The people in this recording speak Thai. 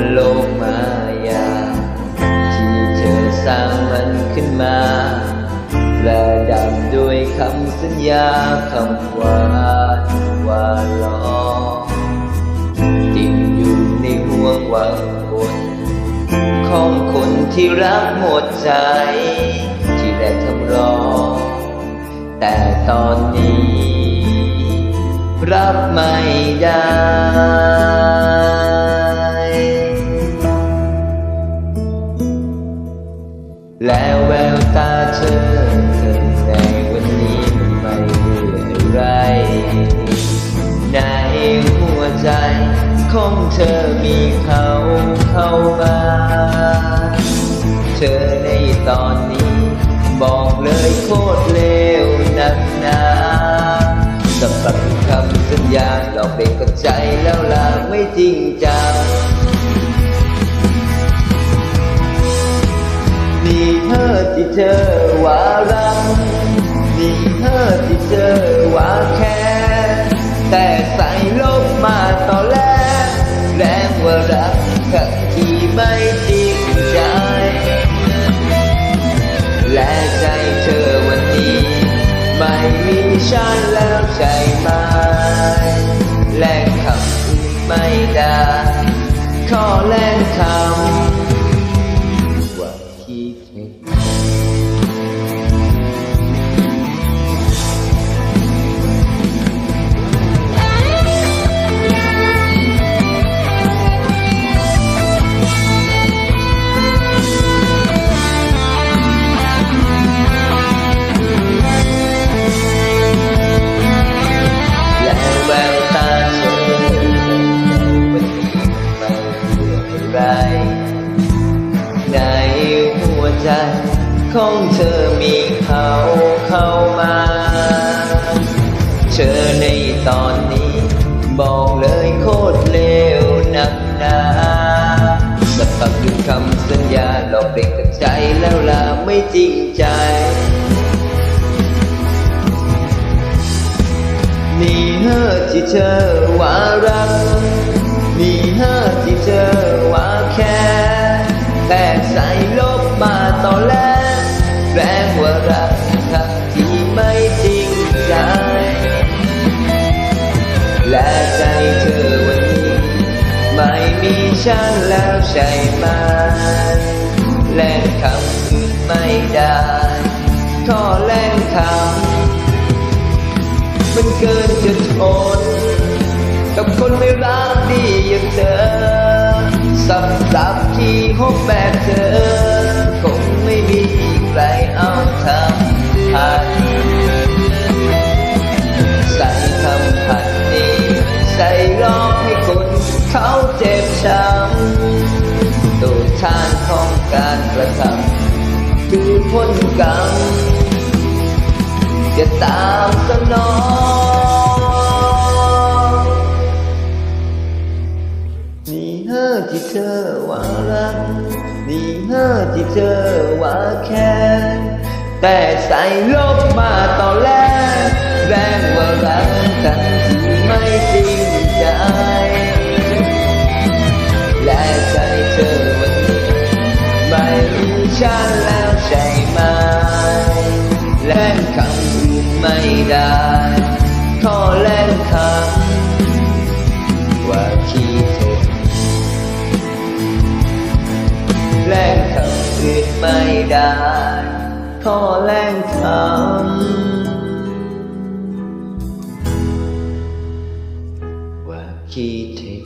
นโลกมายา ที่เธอสร้างมันขึ้นมาและดับด้วยคำสัญญาคำหวานว่าล้อติดอยู่ในห่วงวังวนของคนที่รักหมดใจ ที่ได้ทำรอแต่ตอนนี้ รับไม่ได้ แวววตาเธอเธอในวันนี้มันไม่เหลืออะไร ในหัวใจของเธอมีเขาเข้ามา เธอในตอนนี้ บอกเลยโคตรเลว ที่เธอว่ารักมีเธอที่เธอว่าแค่แต่ใส่ลบมาตอนแรกแรงว่ารักกับที่ไม่จริงใจ และใจเธอวันนี้ ไม่มีฉันแล้วใช่ไหมแลกคำอื่นไม่ได้ขอแลกคำ ของเธอมีเขาเข้ามา เธอในตอนนี้ บอกเลยโคตรเลวนักหนาสปักด้วยคำสัญญาหลอกเด็กกับใจแล้วล่ะไม่จริงใจมีเธอที่เธอว่ารักมีเธอที่เธอว่าแค่แต่ใส่ลบมาตอนแรก ฉันแล้วใช่ไหมแลงคำอื่นไม่ได้ขอแลงคำมันเกินจะทนกับคนไม่รักดีอย่างเธอสำหรับที่หกแบบเธอ ของการกระทำคือผลกรรมจะตามสนองนี่เธอที่เธอว่ารักนี่เธอที่เธอว่าแค่แต่ใส่ลบมาตอนแรกแรงว่ารักกัน ได้ขอแลกคำว่าคิดถึงแลกคำอื่นไม่ได้ขอแลกคำว่าคิดถึง